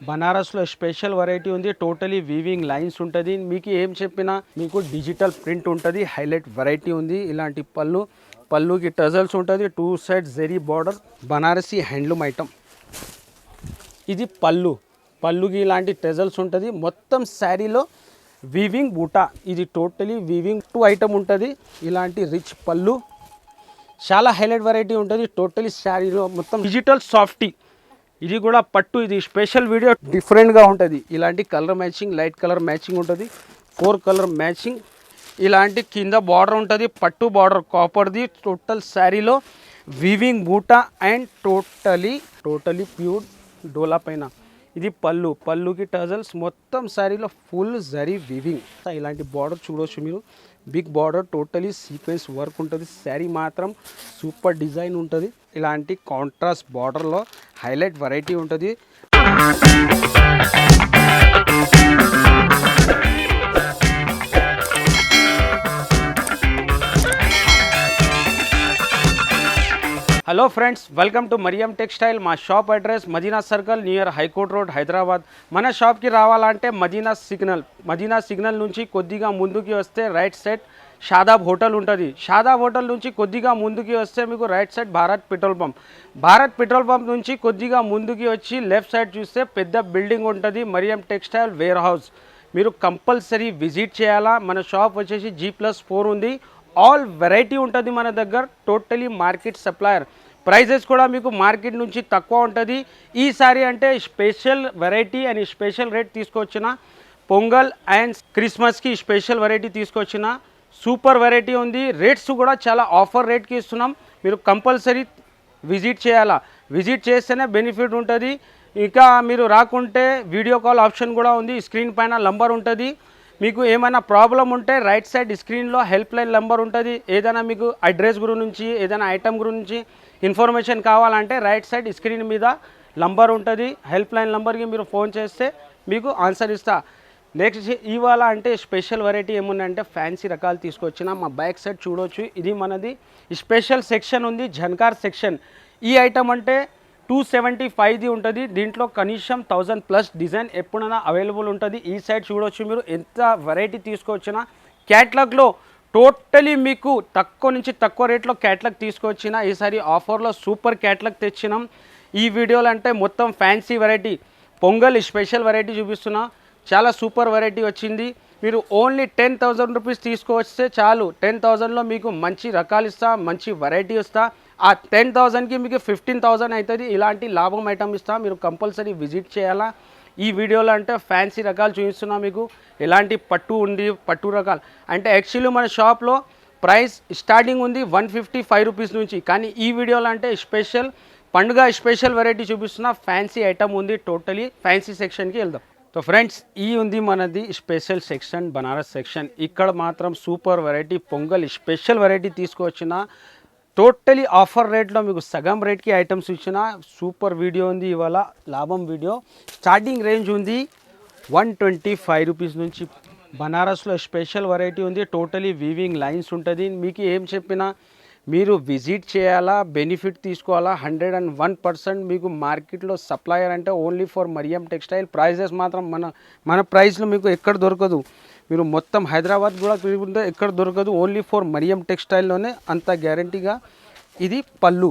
బనారస్లో special variety ఉంది. Totally weaving lines ఉంటుంది. మీకు ఏం చెప్పినా మీకు డిజిటల్ ప్రింట్ ఉంటుంది. హైలైట్ వెరైటీ ఉంది. ఇలాంటి పళ్ళు పళ్ళుకి టజల్స్ ఉంటుంది. Two side zari border Banarasi handloom item. ఇది పళ్ళు. పళ్ళుకి ఇలాంటి టెజల్స్ ఉంటుంది. మొత్తం శారీలో వీవింగ్ బూటా. ఇది టోటలీ వీవింగ్ టూ ఐటమ్ ఉంటుంది. ఇలాంటి రిచ్ పళ్ళు. చాలా హైలైట్ వెరైటీ ఉంటుంది. టోటలీ శారీలో మొత్తం డిజిటల్ సాఫ్టీ. ఇది కూడా పట్టు ఇది స్పెషల్ వీడియో డిఫరెంట్గా ఉంటుంది. ఇలాంటి colour matching light colour matching ఉంటుంది. ఫోర్ కలర్ మ్యాచింగ్ ఇలాంటి కింద బార్డర్ ఉంటుంది. పట్టు బార్డర్ కాపర్ది టోటల్ శారీలో weaving buta and totally totally pure dola పైన. ఇది పళ్ళు. పళ్ళుకి టజల్స్ మొత్తం శారీలో ఫుల్ జరీ వివింగ్ ఇలాంటి బార్డర్ చూడవచ్చు మీరు. Big border totally sequence work ఉంటుంది. శారీ మాత్రం సూపర్ డిజైన్ ఉంటుంది. ఇలాంటి కాంట్రాస్ట్ బార్డర్లో హైలైట్ వెరైటీ ఉంటుంది. Hello friends welcome to Mariyam textile మా shop address Madina circle near high court road Hyderabad మన షాప్కి రావాలంటే మదీనా సిగ్నల్ మదీనా సిగ్నల్ నుంచి కొద్దిగా ముందుకి వస్తే రైట్ సైడ్ షాదాబ్ హోటల్ ఉంటుంది. షాదాబ్ హోటల్ నుంచి కొద్దిగా ముందుకి వస్తే మీకు right side Bharat petrol pump Bharat petrol pump నుంచి కొద్దిగా ముందుకి వచ్చి లెఫ్ట్ సైడ్ చూస్తే పెద్ద బిల్డింగ్ ఉంటుంది మరియం టెక్స్టైల్ వేర్ హౌస్ మీరు కంపల్సరీ విజిట్ చేయాలా? మన షాప్ వచ్చేసి జీ ప్లస్ ఫోర్ ఉంది. ఆల్ వెరైటీ ఉంటుంది మన దగ్గర టోటలీ మార్కెట్ సప్లయర్ ప్రైజెస్ కూడా మీకు మార్కెట్ నుంచి తక్కువ ఉంటుంది. ఈసారి అంటే special variety and special rate తీసుకొచ్చిన పొంగల్ అండ్ క్రిస్మస్కి స్పెషల్ వెరైటీ తీసుకొచ్చిన సూపర్ వెరైటీ ఉంది. రేట్స్ కూడా చాలా ఆఫర్ రేట్కి ఇస్తున్నాం. మీరు కంపల్సరీ విజిట్ చేయాలా? విజిట్ చేస్తేనే బెనిఫిట్ ఉంటుంది. ఇంకా మీరు రాకుంటే వీడియో కాల్ ఆప్షన్ కూడా ఉంది. స్క్రీన్ పైన నంబర్ ఉంటుంది. మీకు ఏమైనా ప్రాబ్లం ఉంటే రైట్ సైడ్ స్క్రీన్లో హెల్ప్ లైన్ నెంబర్ ఉంటుంది. ఏదైనా మీకు అడ్రస్ గురించి ఏదైనా ఐటమ్ గురించి ఇన్ఫర్మేషన్ కావాలంటే రైట్ సైడ్ స్క్రీన్ మీద నంబర్ ఉంటుంది. హెల్ప్ లైన్ నెంబర్కి మీరు ఫోన్ చేస్తే మీకు ఆన్సర్ ఇస్తా. నెక్స్ట్ ఇవాళ అంటే స్పెషల్ వెరైటీ ఏముందంటే ఫ్యాన్సీ రకాలు తీసుకొచ్చిన మా బ్యాక్ సైడ్ చూడొచ్చు. ఇది మనది స్పెషల్ సెక్షన్ ఉంది జన్కార్ సెక్షన్. ఈ ఐటమ్ అంటే టూ సెవెంటీ ఫైవ్ది ఉంటుంది. దీంట్లో కనీసం థౌజండ్ ప్లస్ డిజైన్ ఎప్పుడైనా అవైలబుల్ ఉంటుంది. ఈ సైడ్ చూడవచ్చు మీరు. ఎంత వెరైటీ తీసుకొచ్చినా క్యాట్లాగ్లో టోటలీ మీకు తక్కువ నుంచి తక్కువ రేట్లో క్యాట్లాగ్ తీసుకొచ్చిన ఈసారి ఆఫర్లో సూపర్ క్యాట్లాగ్ తెచ్చినాం. ఈ వీడియోలు అంటే మొత్తం fancy variety Pongal special variety చూపిస్తున్నా. చాలా సూపర్ వెరైటీ వచ్చింది. మీరు ఓన్లీ టెన్ థౌజండ్ రూపీస్ తీసుకువస్తే చాలు. టెన్ థౌజండ్లో మీకు మంచి రకాలు ఇస్తా మంచి వెరైటీ ఇస్తా ఆ టెన్ థౌజండ్కి మీకు ఫిఫ్టీన్ థౌజండ్ అవుతుంది ఇలాంటి లాభం ఐటమ్ ఇస్తా. మీరు కంపల్సరీ విజిట్ చేయాలా? ఈ వీడియోలో అంటే ఫ్యాన్సీ రకాలు చూపిస్తున్నా మీకు. ఎలాంటి పట్టు ఉంది పట్టు రకాలు. అంటే యాక్చువల్లీ మన షాప్లో ప్రైస్ స్టార్టింగ్ ఉంది వన్ ఫిఫ్టీ ఫైవ్ రూపీస్ నుంచి. కానీ ఈ వీడియోలో అంటే స్పెషల్ పండుగ స్పెషల్ వెరైటీ చూపిస్తున్న ఫ్యాన్సీ ఐటమ్ ఉంది టోటలీ ఫ్యాన్సీ సెక్షన్కి వెళ్దాం. సో ఫ్రెండ్స్ ఈ ఉంది మనది స్పెషల్ సెక్షన్ బనారస్ సెక్షన్ ఇక్కడ మాత్రం super variety Pongal special variety తీసుకొచ్చిన టోటలీ ఆఫర్ రేట్లో మీకు సగం రేట్కి ఐటమ్స్ ఇచ్చిన సూపర్ వీడియో ఉంది ఇవాళ లాభం వీడియో. స్టార్టింగ్ రేంజ్ ఉంది వన్ ట్వంటీ ఫైవ్ రూపీస్ నుంచి. బనారస్లో స్పెషల్ వెరైటీ ఉంది టోటలీ వీవింగ్ లైన్స్ ఉంటుంది. మీకు ఏం చెప్పినా మీరు విజిట్ చేయాలా బెనిఫిట్ తీసుకోవాలా హండ్రెడ్ అండ్ వన్ పర్సెంట్ మీకు మార్కెట్లో సప్లయర్ అంటే only for Mariyam textile prices మాత్రం మన మన ప్రైస్లో మీకు ఎక్కడ దొరకదు. మీరు మొత్తం హైదరాబాద్ కూడా తిరుగుతుంటే ఎక్కడ దొరకదు ఓన్లీ ఫర్ మరియం టెక్స్టైల్లోనే అంత గ్యారంటీగా. ఇది పళ్ళు.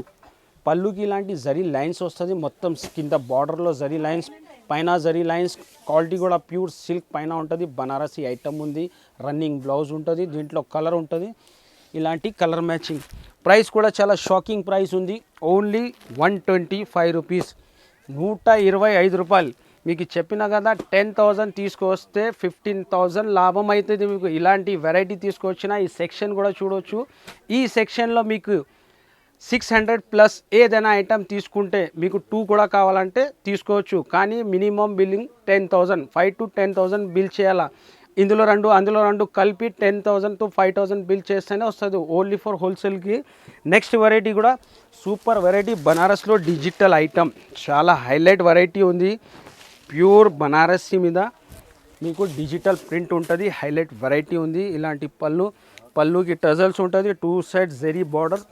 పళ్ళుకి ఇలాంటి జరీ లైన్స్ వస్తుంది మొత్తం కింద బార్డర్లో జరీ లైన్స్ పైన జరీ లైన్స్ క్వాలిటీ కూడా ప్యూర్ సిల్క్ పైన ఉంటుంది బనారసి ఐటమ్ ఉంది రన్నింగ్ బ్లౌజ్ ఉంటుంది దీంట్లో కలర్ ఉంటుంది. ఇలాంటి కలర్ మ్యాచింగ్. ప్రైస్ కూడా చాలా షాకింగ్ ప్రైస్ ఉంది. Only one twenty five rupees. నూట ఇరవై ఐదు రూపాయలు. మీకు చెప్పిన కదా టెన్ థౌజండ్ తీసుకొస్తే ఫిఫ్టీన్ థౌజండ్ లాభం అవుతుంది మీకు. ఇలాంటి వెరైటీ తీసుకొచ్చిన ఈ సెక్షన్ కూడా చూడవచ్చు ఈ సెక్షన్లో మీకు సిక్స్ హండ్రెడ్ ప్లస్ ఏదైనా ఐటమ్ తీసుకుంటే మీకు టూ కూడా కావాలంటే తీసుకోవచ్చు. కానీ minimum billing ten thousand five to ten thousand bill చేయాలా. ఇందులో రెండు అందులో రెండు కలిపి ten thousand to five thousand bill చేస్తేనే వస్తుంది. ఓన్లీ ఫర్ హోల్సేల్కి నెక్స్ట్ వెరైటీ కూడా సూపర్ వెరైటీ బనారస్లో డిజిటల్ ఐటమ్ చాలా హైలైట్ వెరైటీ ఉంది. ప్యూర్ బనారసి మీద మీకు డిజిటల్ ప్రింట్ ఉంటుంది హైలైట్ వెరైటీ ఉంది. ఇలాంటి పళ్ళు పళ్ళుకి టజల్స్ ఉంటుంది టూ సైడ్ జెరీ బార్డర్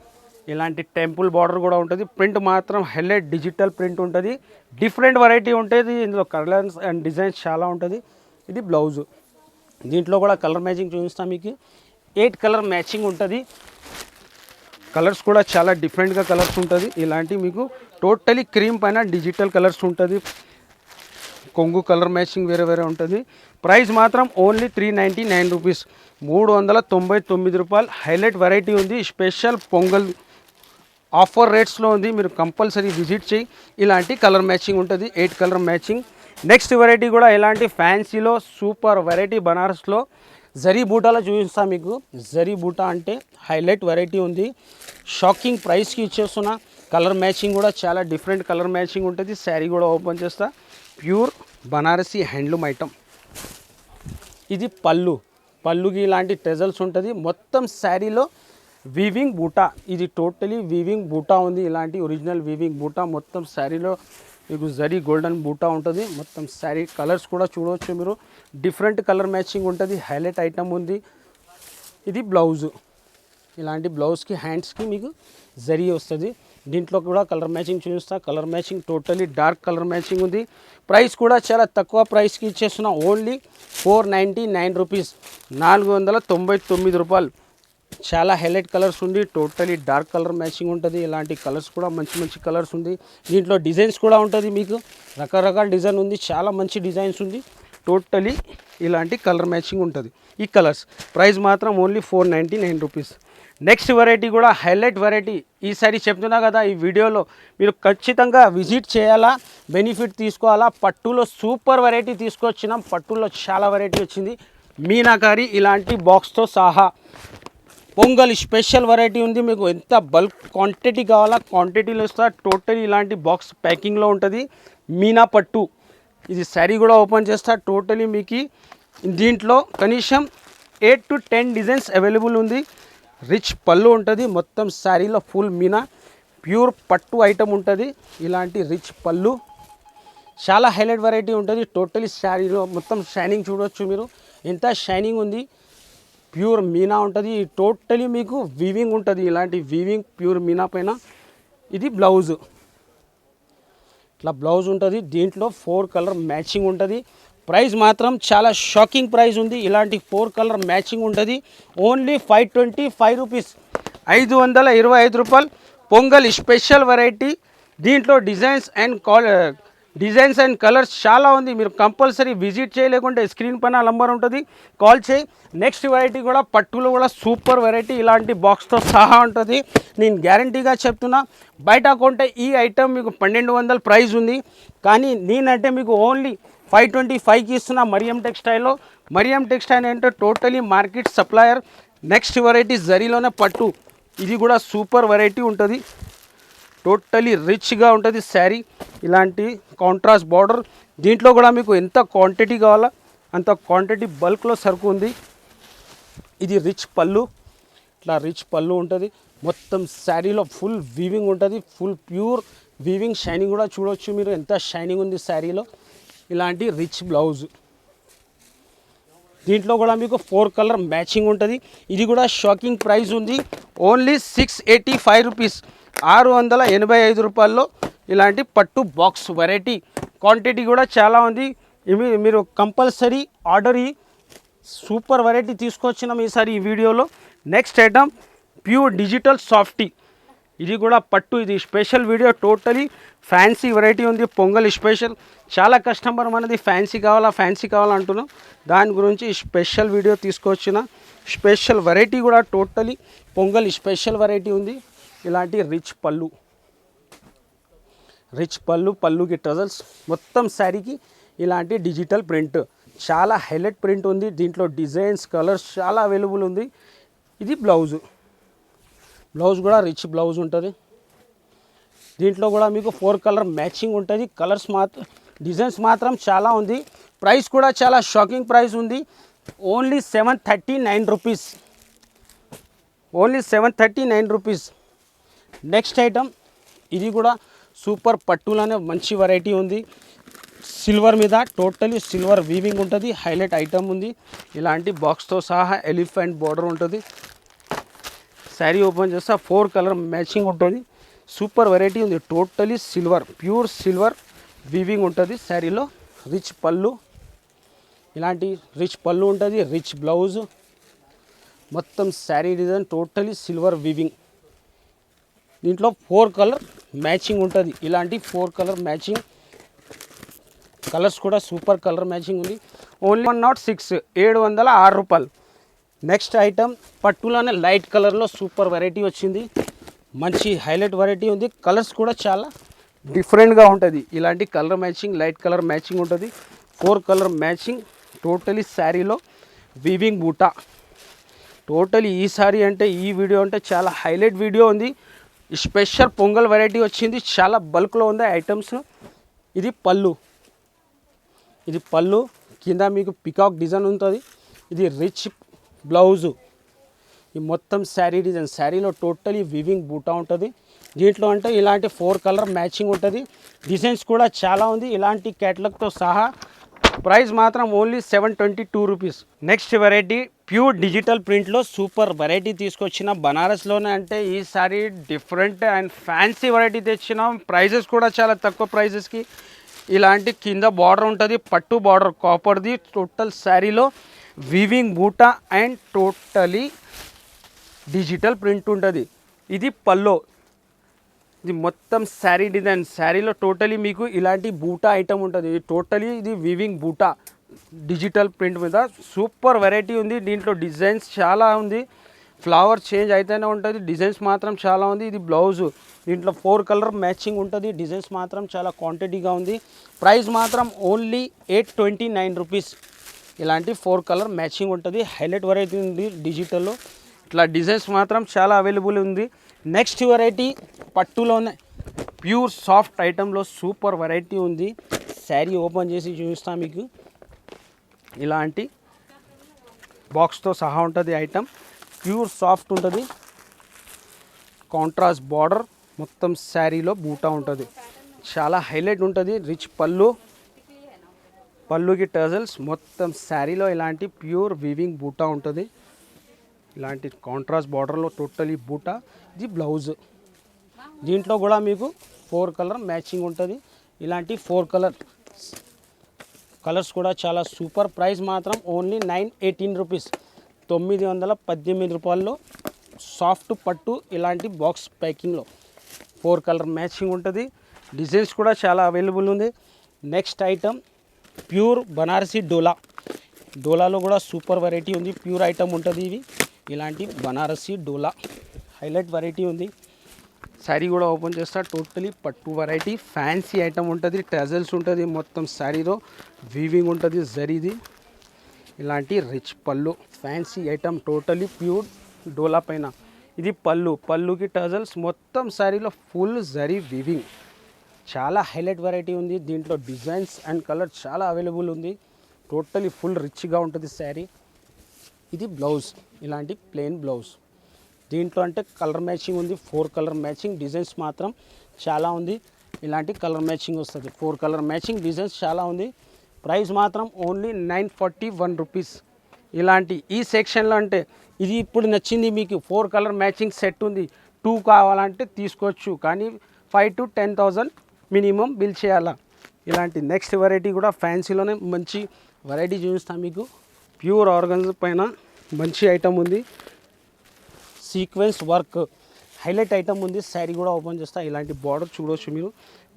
ఇలాంటి టెంపుల్ బార్డర్ కూడా ఉంటుంది. ప్రింట్ మాత్రం హైలైట్ డిజిటల్ ప్రింట్ ఉంటుంది. డిఫరెంట్ వెరైటీ ఉంటుంది. ఇందులో కలర్స్ అండ్ డిజైన్స్ చాలా ఉంటుంది. ఇది బ్లౌజు దీంట్లో కూడా కలర్ మ్యాచింగ్ చూపిస్తాం మీకు. ఎయిట్ కలర్ మ్యాచింగ్ ఉంటుంది. కలర్స్ కూడా చాలా డిఫరెంట్గా కలర్స్ ఉంటుంది. ఇలాంటి మీకు టోటలీ క్రీమ్ పైన డిజిటల్ కలర్స్ ఉంటుంది. కొంగు కలర్ మ్యాచింగ్ వేరే వేరే ఉంటుంది. ప్రైస్ మాత్రం only three ninety nine rupees మూడు వందల తొంభై తొమ్మిది రూపాయలు. హైలైట్ వెరైటీ ఉంది. స్పెషల్ పొంగల్ ఆఫర్ రేట్స్లో ఉంది. మీరు కంపల్సరీ విజిట్ చేయి. ఇలాంటి కలర్ మ్యాచింగ్ ఉంటుంది. Eight colour matching. Next variety కూడా ఇలాంటి ఫ్యాన్సీలో సూపర్ వెరైటీ బనారస్లో జరీ బూటాలో చూపిస్తాను మీకు. జరీ బూటా అంటే హైలైట్ వెరైటీ ఉంది. షాకింగ్ ప్రైస్కి ఇచ్చేస్తున్నా. కలర్ మ్యాచింగ్ కూడా చాలా డిఫరెంట్ కలర్ మ్యాచింగ్ ఉంటుంది. శారీ కూడా ఓపెన్ చేస్తా. Pure Banarasi handloom item. ఇది పళ్ళు. పళ్ళుకి ఇలాంటి టెజల్స్ ఉంటుంది. మొత్తం శారీలో వీవింగ్ బూటా. ఇది టోటలీ వీవింగ్ బూటా ఉంది. ఇలాంటి ఒరిజినల్ వీవింగ్ బూటా మొత్తం శారీలో మీకు జరీ గోల్డెన్ బూటా ఉంటుంది. మొత్తం శారీ కలర్స్ కూడా చూడవచ్చు మీరు. డిఫరెంట్ కలర్ మ్యాచింగ్ ఉంటుంది. హైలైట్ ఐటమ్ ఉంది. ఇది బ్లౌజు. ఇలాంటి బ్లౌజ్కి హ్యాండ్స్కి మీకు జరీ వస్తుంది. దీంట్లో కూడా కలర్ మ్యాచింగ్ చూపిస్తా. Colour matching totally dark colour matching ఉంది. ప్రైస్ కూడా చాలా తక్కువ ప్రైస్కి ఇచ్చేస్తున్నా. Only four ninety nine rupees. నాలుగు వందల తొంభై తొమ్మిది రూపాయలు. చాలా హైలైట్ కలర్స్ ఉంది. టోటలీ డార్క్ కలర్ మ్యాచింగ్ ఉంటుంది. ఇలాంటి కలర్స్ కూడా మంచి మంచి కలర్స్ ఉంది. దీంట్లో డిజైన్స్ కూడా ఉంటుంది మీకు. రకరకాల డిజైన్ ఉంది. చాలా మంచి డిజైన్స్ ఉంది. టోటలీ ఇలాంటి కలర్ మ్యాచింగ్ ఉంటుంది. ఈ కలర్స్ ప్రైస్ మాత్రం only four ninety nine rupees next variety కూడా హైలైట్ వెరైటీ ఈసారి చెప్తున్నా కదా ఈ వీడియోలో మీరు ఖచ్చితంగా విజిట్ చేయాలా బెనిఫిట్ తీసుకోవాలా పట్టులో సూపర్ వెరైటీ తీసుకొచ్చినాం. పట్టులో చాలా వెరైటీ వచ్చింది. మీనాకారి ఇలాంటి బాక్స్తో సహా పొంగల్ స్పెషల్ వెరైటీ ఉంది. మీకు ఎంత బల్క్ క్వాంటిటీ కావాలా క్వాంటిటీలో ఇస్తా. టోటల్ ఇలాంటి బాక్స్ ప్యాకింగ్లో ఉంటుంది. మీనా పట్టు. ఇది శారీ కూడా ఓపెన్ చేస్తా. టోటలీ మీకు దీంట్లో కనీసం eight to ten designs available ఉంది. రిచ్ పళ్ళు ఉంటుంది. మొత్తం శారీలో ఫుల్ మీనా. ప్యూర్ పట్టు ఐటమ్ ఉంటుంది. ఇలాంటి రిచ్ పళ్ళు. చాలా హైలైట్ వెరైటీ ఉంటుంది. టోటలీ శారీలో మొత్తం షైనింగ్ చూడవచ్చు మీరు. ఎంత షైనింగ్ ఉంది. ప్యూర్ మీనా ఉంటుంది. టోటలీ మీకు వీవింగ్ ఉంటుంది. ఇలాంటి వీవింగ్ ప్యూర్ మీనా పైన ఇది బ్లౌజ్ ఇట్లా బ్లౌజ్ ఉంటుంది. దీంట్లో ఫోర్ కలర్ మ్యాచింగ్ ఉంటుంది. ప్రైస్ మాత్రం చాలా షాకింగ్ ప్రైస్ ఉంది. ఇలాంటి ఫోర్ కలర్ మ్యాచింగ్ ఉంటుంది. Only five twenty five rupees ఐదు వందల ఇరవై ఐదు రూపాయలు. పొంగల్ స్పెషల్ వెరైటీ దీంట్లో designs and call designs and colours చాలా ఉంది. మీరు కంపల్సరీ విజిట్ చేయలేకుంటే స్క్రీన్ పైన నంబర్ ఉంటుంది. కాల్ చేయి. నెక్స్ట్ వెరైటీ కూడా పట్టులో కూడా సూపర్ వెరైటీ ఇలాంటి బాక్స్తో సహా ఉంటుంది. నేను గ్యారంటీగా చెప్తున్నా బయట కొంటే ఈ ఐటమ్ మీకు పన్నెండు వందల ప్రైజ్ ఉంది. కానీ నేనంటే మీకు ఓన్లీ ఫైవ్ ట్వంటీ ఫైవ్కి ఇస్తున్నా మరియం టెక్స్టైల్లో. మరియం టెక్స్టైల్ అంటే totally market supplier. Next variety జరీలోనే పట్టు. ఇది కూడా సూపర్ వెరైటీ ఉంటుంది. టోటలీ రిచ్గా ఉంటుంది శారీ. ఇలాంటి కాంట్రాస్ట్ బార్డర్. దీంట్లో కూడా మీకు ఎంత క్వాంటిటీ కావాలా అంత క్వాంటిటీ బల్క్లో సరుకు ఉంది. ఇది రిచ్ పళ్ళు. ఇట్లా రిచ్ పళ్ళు ఉంటుంది. మొత్తం శారీలో ఫుల్ వీవింగ్ ఉంటుంది. ఫుల్ ప్యూర్ వీవింగ్ షైనింగ్ కూడా చూడవచ్చు మీరు. ఎంత షైనింగ్ ఉంది శారీలో. ఇలాంటి రిచ్ బ్లౌజ్. దీంట్లో కూడా మీకు ఫోర్ కలర్ మ్యాచింగ్ ఉంటుంది. ఇది కూడా షాకింగ్ ప్రైస్ ఉంది. Only six eighty five rupees. ఆరు వందల ఎనభై ఐదు రూపాయల్లో ఇలాంటి పట్టు బాక్స్ వెరైటీ. క్వాంటిటీ కూడా చాలా ఉంది. ఇవి మీరు కంపల్సరీ ఆర్డర్ ఈ సూపర్ వెరైటీ తీసుకొచ్చినాం ఈసారి ఈ వీడియోలో. Next item pure digital softy. ఇది కూడా పట్టు ఇది special video totally fancy variety ఉంది. పొంగల్ స్పెషల్. చాలా కస్టమర్ మనది ఫ్యాన్సీ కావాలా ఫ్యాన్సీ కావాలా అంటున్నాం. దాని గురించి స్పెషల్ వీడియో తీసుకొచ్చిన. స్పెషల్ వెరైటీ కూడా టోటలీ పొంగల్ స్పెషల్ వెరైటీ ఉంది. ఇలాంటి రిచ్ పళ్ళు. రిచ్ పళ్ళు పళ్ళుకి టజల్స్ మొత్తం శారీకి ఇలాంటి డిజిటల్ ప్రింట్ చాలా హైలైట్ ప్రింట్ ఉంది. దీంట్లో డిజైన్స్ కలర్స్ చాలా అవైలబుల్ ఉంది. ఇది బ్లౌజు బ్లౌజ్ కూడా రిచ్ బ్లౌజ్ ఉంటుంది. దీంట్లో కూడా మీకు ఫోర్ కలర్ మ్యాచింగ్ ఉంటుంది. కలర్స్ మాత్రం డిజైన్స్ మాత్రం చాలా ఉంది. ప్రైస్ కూడా చాలా షాకింగ్ ప్రైస్ ఉంది. Only seven thirty nine rupees only seven thirty nine rupees next item ఇది కూడా సూపర్ పట్టులోనే మంచి వెరైటీ ఉంది. సిల్వర్ మీద టోటలీ సిల్వర్ వీవింగ్ ఉంటుంది. హైలైట్ ఐటమ్ ఉంది. ఇలాంటి బాక్స్తో సహా ఎలిఫెంట్ బార్డర్ ఉంటుంది. శారీ ఓపెన్ చేస్తే ఫోర్ కలర్ మ్యాచింగ్ ఉంటుంది. సూపర్ వెరైటీ ఉంది. Totally silver pure silver weaving ఉంటుంది. శారీలో రిచ్ పళ్ళు. ఇలాంటి రిచ్ పళ్ళు ఉంటుంది. రిచ్ బ్లౌజ్ మొత్తం sari design totally silver weaving దీంట్లో ఫోర్ కలర్ మ్యాచింగ్ ఉంటుంది. ఇలాంటి ఫోర్ కలర్ మ్యాచింగ్ కలర్స్ కూడా సూపర్ కలర్ మ్యాచింగ్ ఉంది. ఓన్లీ వన్ నాట్ సిక్స్ ఏడు వందల ఆరు రూపాయలు. నెక్స్ట్ ఐటమ్ పట్టులోనే లైట్ కలర్లో సూపర్ వెరైటీ వచ్చింది. మంచి హైలైట్ వెరైటీ ఉంది. కలర్స్ కూడా చాలా డిఫరెంట్గా ఉంటుంది. ఇలాంటి colour matching light colour matching ఉంటుంది. ఫోర్ కలర్ మ్యాచింగ్ టోటలీ శారీలో వీవింగ్ బూటా. టోటలీ ఈ సారీ అంటే ఈ వీడియో అంటే చాలా హైలైట్ వీడియో ఉంది. స్పెషల్ పొంగల్ వెరైటీ వచ్చింది. చాలా బల్క్లో ఉంది ఐటమ్స్. ఇది పళ్ళు. ఇది పళ్ళు. కింద మీకు పికాక్ డిజైన్ ఉంటుంది. ఇది రిచ్ బ్లౌజు ఈ మొత్తం శారీ డిజైన్ శారీలో టోటలీ వివింగ్ బూటా ఉంటుంది. దీంట్లో అంటే ఇలాంటి ఫోర్ కలర్ మ్యాచింగ్ ఉంటుంది. డిజైన్స్ కూడా చాలా ఉంది. ఇలాంటి క్యాటలాగ్తో సహా ప్రైస్ మాత్రం only seven twenty two rupees. Next variety pure digital ప్రింట్లో సూపర్ వెరైటీ తీసుకొచ్చిన బనారస్లోనే అంటే ఈ సారీ డిఫరెంట్ అండ్ ఫ్యాన్సీ వెరైటీ తెచ్చినాం. ప్రైజెస్ కూడా చాలా తక్కువ ప్రైజెస్కి ఇలాంటి కింద బార్డర్ ఉంటుంది పట్టు బార్డర్ కాపర్ది టోటల్ శారీలో వివింగ్ బూటా అండ్ టోటలీ డిజిటల్ ప్రింట్ ఉంటుంది. ఇది పల్లో ఇది మొత్తం శారీ డిజైన్. శారీలో టోటలీ మీకు ఇలాంటి బూటా ఐటమ్ ఉంటుంది. టోటలీ ఇది వివింగ్ బూటా. డిజిటల్ ప్రింట్ మీద సూపర్ వెరైటీ ఉంది. దీంట్లో డిజైన్స్ చాలా ఉంది. ఫ్లవర్ చేంజ్ అయితేనే ఉంటుంది. డిజైన్స్ మాత్రం చాలా ఉంది. ఇది బ్లౌజ్ దీంట్లో ఫోర్ కలర్ మ్యాచింగ్ ఉంటుంది. డిజైన్స్ మాత్రం చాలా క్వాంటిటీగా ఉంది. ప్రైస్ మాత్రం only eight twenty nine rupees ఇలాంటి ఫోర్ కలర్ మ్యాచింగ్ ఉంటుంది. హైలైట్ వెరైటీ ఉంది డిజిటల్లో ఇట్లా డిజైన్స్ మాత్రం చాలా అవైలబుల్ ఉంది. నెక్స్ట్ వెరైటీ పట్టులోనే ప్యూర్ సాఫ్ట్ ఐటెంలో సూపర్ వెరైటీ ఉంది. శారీ ఓపెన్ చేసి చూపిస్తా మీకు. ఇలాంటి బాక్స్తో సహా ఉంటుంది ఐటమ్ ప్యూర్ సాఫ్ట్ ఉంటుంది. కాంట్రాస్ట్ బార్డర్ మొత్తం శారీలో బూటా ఉంటుంది. చాలా హైలైట్ ఉంటుంది. రిచ్ పళ్ళు. పళ్ళుకి టజల్స్ మొత్తం శారీలో ఇలాంటి ప్యూర్ వివింగ్ బూటా ఉంటుంది. ఇలాంటి కాంట్రాస్ట్ బార్డర్లో టోటలీ బూటా ఇది బ్లౌజ్ దీంట్లో కూడా మీకు ఫోర్ కలర్ మ్యాచింగ్ ఉంటుంది. ఇలాంటి ఫోర్ కలర్ కలర్స్ కూడా చాలా సూపర్ ప్రైస్ మాత్రం ఓన్లీ నైన్ ఎయిటీన్ రూపీస్ తొమ్మిది వందల పద్దెనిమిది రూపాయల్లో సాఫ్ట్ పట్టు ఇలాంటి బాక్స్ ప్యాకింగ్లో ఫోర్ కలర్ మ్యాచింగ్ ఉంటుంది. డిజైన్స్ కూడా చాలా అవైలబుల్ ఉంది. నెక్స్ట్ ఐటమ్ ప్యూర్ బనారసి డోలా డోలాలో కూడా సూపర్ వెరైటీ ఉంది. ప్యూర్ ఐటమ్ ఉంటుంది ఇవి ఇలాంటి బనారసి డోలా హైలైట్ వెరైటీ ఉంది. శారీ కూడా ఓపెన్ చేస్తా. టోటలీ పట్టు వెరైటీ. ఫ్యాన్సీ ఐటమ్ ఉంటుంది. ట్రెజల్స్ ఉంటుంది మొత్తం శారీలో. వీవింగ్ ఉంటుంది జరీది. ఇలాంటి rich pallu. Fancy item totally pure డోలా పైన. ఇది పళ్ళు. పళ్ళుకి టజల్స్ మొత్తం శారీలో ఫుల్ జరీ వీవింగ్. చాలా హైలైట్ వెరైటీ ఉంది. దీంట్లో డిజైన్స్ అండ్ కలర్ చాలా అవైలబుల్ ఉంది. టోటలీ ఫుల్ రిచ్గా ఉంటుంది శారీ. ఇది బ్లౌజ్ ఇలాంటి ప్లెయిన్ బ్లౌజ్. దీంట్లో అంటే కలర్ మ్యాచింగ్ ఉంది ఫోర్ కలర్ మ్యాచింగ్ డిజైన్స్ మాత్రం చాలా ఉంది. ఇలాంటి కలర్ మ్యాచింగ్ వస్తుంది. ఫోర్ కలర్ మ్యాచింగ్ డిజైన్స్ చాలా ఉంది. ప్రైస్ మాత్రం only nine forty one rupees ఇలాంటి ఈ సెక్షన్లో అంటే ఇది ఇప్పుడు నచ్చింది మీకు. ఫోర్ కలర్ మ్యాచింగ్ సెట్ ఉంది. టూ కావాలంటే తీసుకోవచ్చు. కానీ five to ten thousand minimum bill చేయాలా. ఇలాంటి నెక్స్ట్ వెరైటీ కూడా ఫ్యాన్సీలోనే మంచి వెరైటీ చూపిస్తాను మీకు. ప్యూర్ ఆర్గన్స్ పైన మంచి ఐటమ్ ఉంది. సీక్వెన్స్ వర్క్ హైలైట్ ఐటమ్ ఉంది. శారీ కూడా ఓపెన్ చేస్తా. ఇలాంటి బార్డర్ చూడవచ్చు మీరు.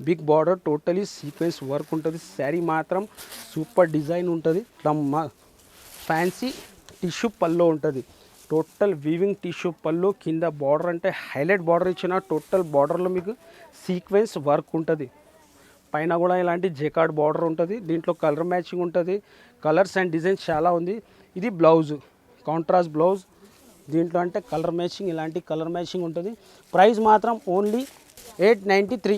Big border totally sequence work ఉంటుంది. శారీ మాత్రం సూపర్ డిజైన్ ఉంటుంది. ఇట్లా ఫ్యాన్సీ టిష్యూ పల్లో ఉంటుంది. టోటల్ వీవింగ్ టిష్యూ పళ్ళు కింద బార్డర్ అంటే హైలైట్ బార్డర్ ఇచ్చిన టోటల్ బార్డర్లో మీకు సీక్వెన్స్ వర్క్ ఉంటుంది. పైన కూడా ఇలాంటి జెకార్డ్ బార్డర్ ఉంటుంది. దీంట్లో కలర్ మ్యాచింగ్ ఉంటుంది. కలర్స్ అండ్ డిజైన్స్ చాలా ఉంది. ఇది బ్లౌజ్ కాంట్రాస్ట్ బ్లౌజ్ దీంట్లో అంటే కలర్ మ్యాచింగ్ ఇలాంటి కలర్ మ్యాచింగ్ ఉంటుంది. ప్రైస్ మాత్రం ఓన్లీ ఎయిట్ నైంటీ త్రీ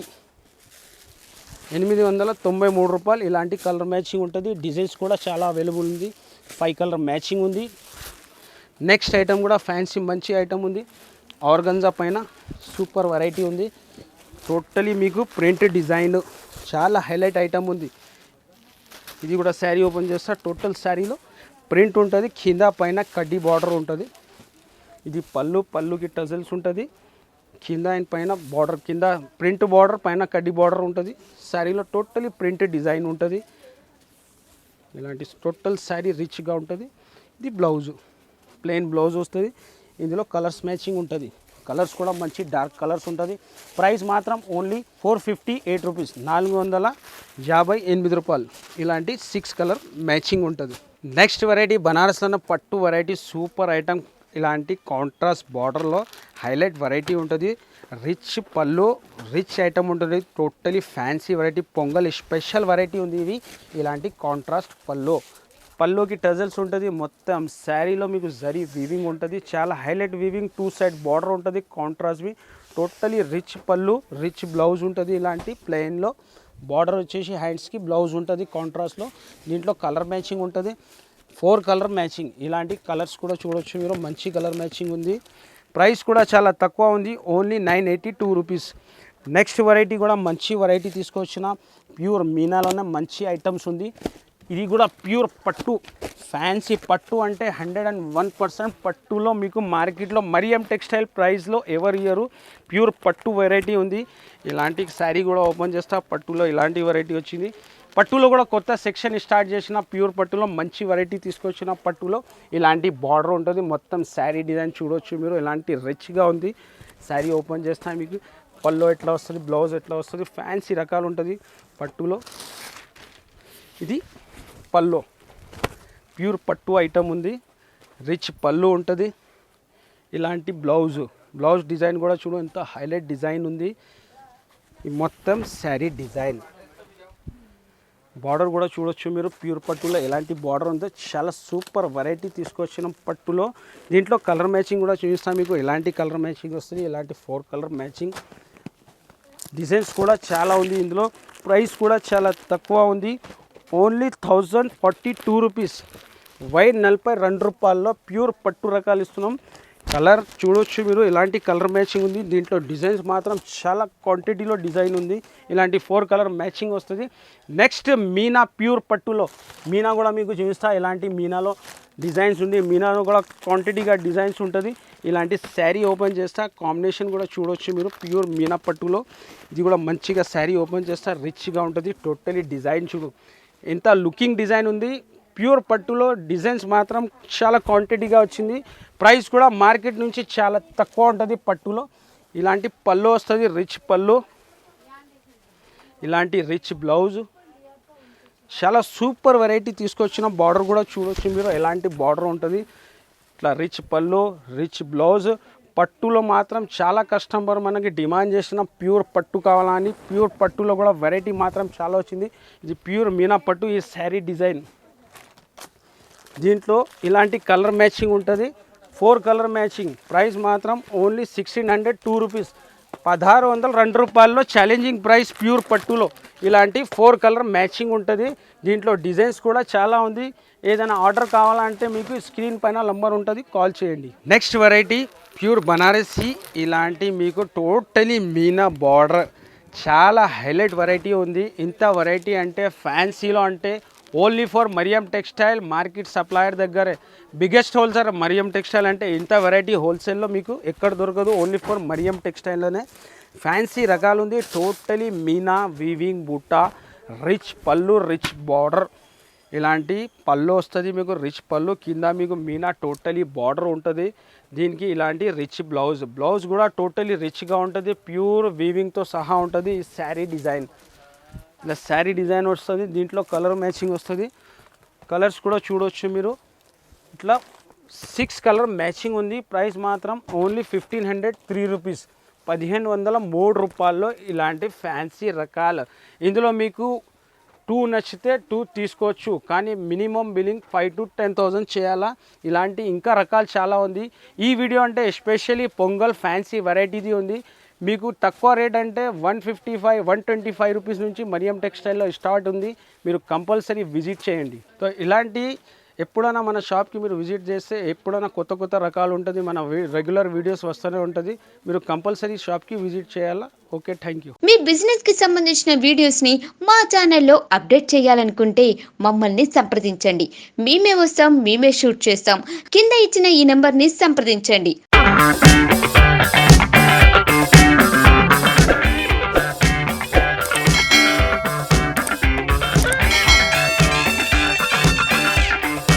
ఎనిమిది వందల తొంభై మూడు రూపాయలు ఇలాంటి కలర్ మ్యాచింగ్ ఉంటుంది. డిజైన్స్ కూడా చాలా అవైలబుల్ ఉంది. ఫైవ్ కలర్ మ్యాచింగ్ ఉంది. నెక్స్ట్ ఐటమ్ కూడా ఫ్యాన్సీ మంచి ఐటమ్ ఉంది. ఆర్గంజా పైన సూపర్ వెరైటీ ఉంది. టోటలీ మీకు ప్రింట్ డిజైన్ చాలా హైలైట్ ఐటమ్ ఉంది. ఇది కూడా శారీ ఓపెన్ చేస్తా. టోటల్ శారీలో ప్రింట్ ఉంటుంది కింద పైన కడ్డీ బార్డర్ ఉంటుంది. ఇది పళ్ళు పళ్ళుకి టజల్స్ ఉంటుంది. కింద అండ్ పైన బార్డర్ కింద ప్రింట్ బార్డర్ పైన కడ్డీ బార్డర్ ఉంటుంది. శారీలో టోటలీ ప్రింట్ డిజైన్ ఉంటుంది. ఇలాంటి టోటల్ శారీ రిచ్గా ఉంటుంది. ఇది బ్లౌజు ప్లెయిన్ బ్లౌజ్ వస్తుంది. ఇందులో కలర్స్ మ్యాచింగ్ ఉంటుంది. కలర్స్ కూడా మంచి డార్క్ కలర్స్ ఉంటుంది. ప్రైస్ మాత్రం only four fifty eight rupees. నాలుగు వందల యాభై ఎనిమిది రూపాయలు. ఇలాంటి సిక్స్ కలర్ మ్యాచింగ్ ఉంటుంది. నెక్స్ట్ వెరైటీ బనారస్లో పట్టు వెరైటీ సూపర్ ఐటమ్. ఇలాంటి కాంట్రాస్ట్ బార్డర్లో హైలైట్ వెరైటీ ఉంటుంది. రిచ్ పళ్ళు రిచ్ ఐటమ్ ఉంటుంది. Totally fancy variety Pongal special variety ఉంది ఇది. ఇలాంటి కాంట్రాస్ట్ పళ్ళు. పల్లోకి టజల్స్ ఉంటుంది మొత్తం శారీలో మీకు జరీ వీవింగ్ ఉంటుంది చాలా highlight weaving two side border ఉంటుంది కాంట్రాస్ట్వి totally rich pallu rich blouse ఉంటుంది ఇలాంటి ప్లెయిన్లో బార్డర్ వచ్చేసి హ్యాండ్స్కి బ్లౌజ్ ఉంటుంది కాంట్రాస్ట్లో దీంట్లో కలర్ మ్యాచింగ్ ఉంటుంది. ఫోర్ కలర్ మ్యాచింగ్ ఇలాంటి కలర్స్ కూడా చూడొచ్చు మీరు. మంచి కలర్ మ్యాచింగ్ ఉంది. ప్రైస్ కూడా చాలా తక్కువ ఉంది only nine eighty two rupees next variety కూడా మంచి వెరైటీ తీసుకొచ్చిన ప్యూర్ మీనాలోనే మంచి ఐటమ్స్ ఉంది. ఇది కూడా ప్యూర్ పట్టు. ఫ్యాన్సీ పట్టు అంటే హండ్రెడ్ అండ్ వన్ పర్సెంట్ పట్టులో మీకు మార్కెట్లో మరియం టెక్స్టైల్ ప్రైస్లో ఎవరు ఇయరు ప్యూర్ పట్టు వెరైటీ ఉంది. ఇలాంటి శారీ కూడా ఓపెన్ చేస్తా. పట్టులో ఇలాంటి వెరైటీ వచ్చింది. పట్టులో కూడా కొత్త సెక్షన్ స్టార్ట్ చేసిన ప్యూర్ పట్టులో మంచి వెరైటీ తీసుకొచ్చిన పట్టులో ఇలాంటి బార్డర్ ఉంటుంది. మొత్తం శారీ డిజైన్ చూడొచ్చు మీరు. ఇలాంటి రిచ్గా ఉంది. శారీ ఓపెన్ చేస్తా మీకు. పళ్ళు ఎట్లా వస్తుంది? బ్లౌజ్ ఎట్లా వస్తుంది? ఫ్యాన్సీ రకాలు ఉంటుంది పట్టులో. ఇది పళ్ళు ప్యూర్ పట్టు ఐటమ్ ఉంది. రిచ్ పళ్ళు ఉంటుంది. ఇలాంటి బ్లౌజు. బ్లౌజ్ డిజైన్ కూడా చూడు ఎంత హైలైట్ డిజైన్ ఉంది. ఈ మొత్తం శారీ డిజైన్. బార్డర్ కూడా చూడొచ్చు మీరు. ప్యూర్ పట్టులో ఎలాంటి బార్డర్ ఉందో చాలా సూపర్ వెరైటీ తీసుకొచ్చిన పట్టులో. దీంట్లో కలర్ మ్యాచింగ్ కూడా చూపిస్తాం మీకు. ఎలాంటి కలర్ మ్యాచింగ్ వస్తుంది ఎలాంటి ఫోర్ కలర్ మ్యాచింగ్. డిజైన్స్ కూడా చాలా ఉంది ఇందులో. ప్రైస్ కూడా చాలా తక్కువ ఉంది. Only thousand forty two rupees. White నలభై రెండు రూపాయల్లో ప్యూర్ పట్టు రకాలు ఇస్తున్నాం. కలర్ చూడొచ్చు మీరు ఇలాంటి కలర్ మ్యాచింగ్ ఉంది. దీంట్లో డిజైన్స్ మాత్రం చాలా క్వాంటిటీలో డిజైన్ ఉంది. ఇలాంటి ఫోర్ కలర్ మ్యాచింగ్ వస్తుంది. నెక్స్ట్ మీనా ప్యూర్ పట్టులో. మీనా కూడా మీకు చూపిస్తా. ఇలాంటి మీనాలో డిజైన్స్ ఉంది. మీనాలో కూడా క్వాంటిటీగా డిజైన్స్ ఉంటుంది. ఇలాంటి శారీ ఓపెన్ చేస్తా. కాంబినేషన్ కూడా చూడొచ్చు మీరు. ప్యూర్ మీనా పట్టులో. ఇది కూడా మంచిగా శారీ ఓపెన్ చేస్తా. రిచ్గా ఉంటుంది. టోటలీ డిజైన్ చూడు. ఎంత లుకింగ్ డిజైన్ ఉంది. ప్యూర్ పట్టులో డిజైన్స్ మాత్రం చాలా క్వాంటిటీగా వచ్చింది. ప్రైస్ కూడా మార్కెట్ నుంచి చాలా తక్కువ ఉంటుంది పట్టులో. ఇలాంటి పళ్ళు వస్తుంది రిచ్ పళ్ళు. ఇలాంటి రిచ్ బ్లౌజ్. చాలా సూపర్ వెరైటీ తీసుకొచ్చిన బార్డర్ కూడా చూడొచ్చు మీరు. ఎలాంటి బార్డర్ ఉంటుంది. ఇట్లా రిచ్ పళ్ళు రిచ్ బ్లౌజ్. పట్టులో మాత్రం చాలా కస్టమర్ మనకి డిమాండ్ చేసిన ప్యూర్ పట్టు కావాలని ప్యూర్ పట్టులో కూడా వెరైటీ మాత్రం చాలా వచ్చింది. ఇది ప్యూర్ మీనా పట్టు ఈ శారీ డిజైన్. దీంట్లో ఇలాంటి కలర్ మ్యాచింగ్ ఉంటుంది. Four colour matching. ప్రైస్ మాత్రం only sixteen hundred two rupees. పదహారు వందల రెండు రూపాయల్లో ఛాలెంజింగ్ ప్రైస్ ప్యూర్ పట్టులో ఇలాంటి ఫోర్ కలర్ మ్యాచింగ్ ఉంటుంది. దీంట్లో డిజైన్స్ కూడా చాలా ఉంది. ఏదైనా ఆర్డర్ కావాలంటే మీకు స్క్రీన్ పైన నంబర్ ఉంటుంది. కాల్ చేయండి. నెక్స్ట్ వెరైటీ ప్యూర్ బనారసి ఇలాంటి మీకు టోటలీ మీనా బార్డర్. చాలా హైలైట్ వెరైటీ ఉంది. ఇంత వెరైటీ అంటే ఫ్యాన్సీలో అంటే only for Mariyam textile market supplier దగ్గరే బిగ్గెస్ట్ హోల్సేల్ మరియం టెక్స్టైల్ అంటే ఇంత వెరైటీ హోల్సేల్లో మీకు ఎక్కడ దొరకదు. ఓన్లీ ఫర్ మరియం టెక్స్టైల్లోనే. ఫ్యాన్సీ రకాలు ఉంది టోటలీ మీనా వీవింగ్ బుట్ట రిచ్ పళ్ళు రిచ్ బార్డర్. ఇలాంటి పళ్ళు వస్తుంది మీకు రిచ్ పళ్ళు. కింద మీకు మీనా టోటలీ బార్డర్ ఉంటుంది. దీనికి ఇలాంటి రిచ్ బ్లౌజ్. బ్లౌజ్ కూడా టోటలీ రిచ్గా ఉంటుంది. ప్యూర్ వీవింగ్తో సహా ఉంటుంది. ఈ శారీ డిజైన్. ఇలా శారీ డిజైన్ వస్తుంది. దీంట్లో కలర్ మ్యాచింగ్ వస్తుంది. కలర్స్ కూడా చూడవచ్చు మీరు. ఇట్లా సిక్స్ కలర్ మ్యాచింగ్ ఉంది. ప్రైస్ మాత్రం only fifteen hundred three rupees. పదిహేను వందల మూడు రూపాయల్లో ఇలాంటి ఫ్యాన్సీ రకాలు. ఇందులో మీకు టూ నచ్చితే టూ తీసుకోవచ్చు కానీ minimum billing five to ten thousand చేయాలా? ఇలాంటి ఇంకా రకాలు చాలా ఉంది. ఈ వీడియో అంటే ఎస్పెషల్లీ పొంగల్ ఫ్యాన్సీ వెరైటీది ఉంది. మీకు తక్కువ రేట్ అంటే one fifty five one twenty five rupees నుంచి మరియం టెక్స్టైల్లో స్టార్ట్ ఉంది. మీరు కంపల్సరీ విజిట్ చేయండి. సో ఇలాంటి ఎప్పుడైనా మన షాప్కి మీరు విజిట్ చేస్తే ఎప్పుడైనా కొత్త కొత్త రకాలు ఉంటుంది మన రెగ్యులర్ వీడియోస్ వస్తూనే ఉంటుంది. మీరు కంపల్సరీ షాప్కి విజిట్ చేయాలా? Okay thank you. మీ బిజినెస్కి సంబంధించిన వీడియోస్ని మా ఛానల్లో అప్డేట్ చేయాలనుకుంటే మమ్మల్ని సంప్రదించండి. మేమే వస్తాం మేమే షూట్ చేస్తాం. కింద ఇచ్చిన ఈ నెంబర్ని సంప్రదించండి.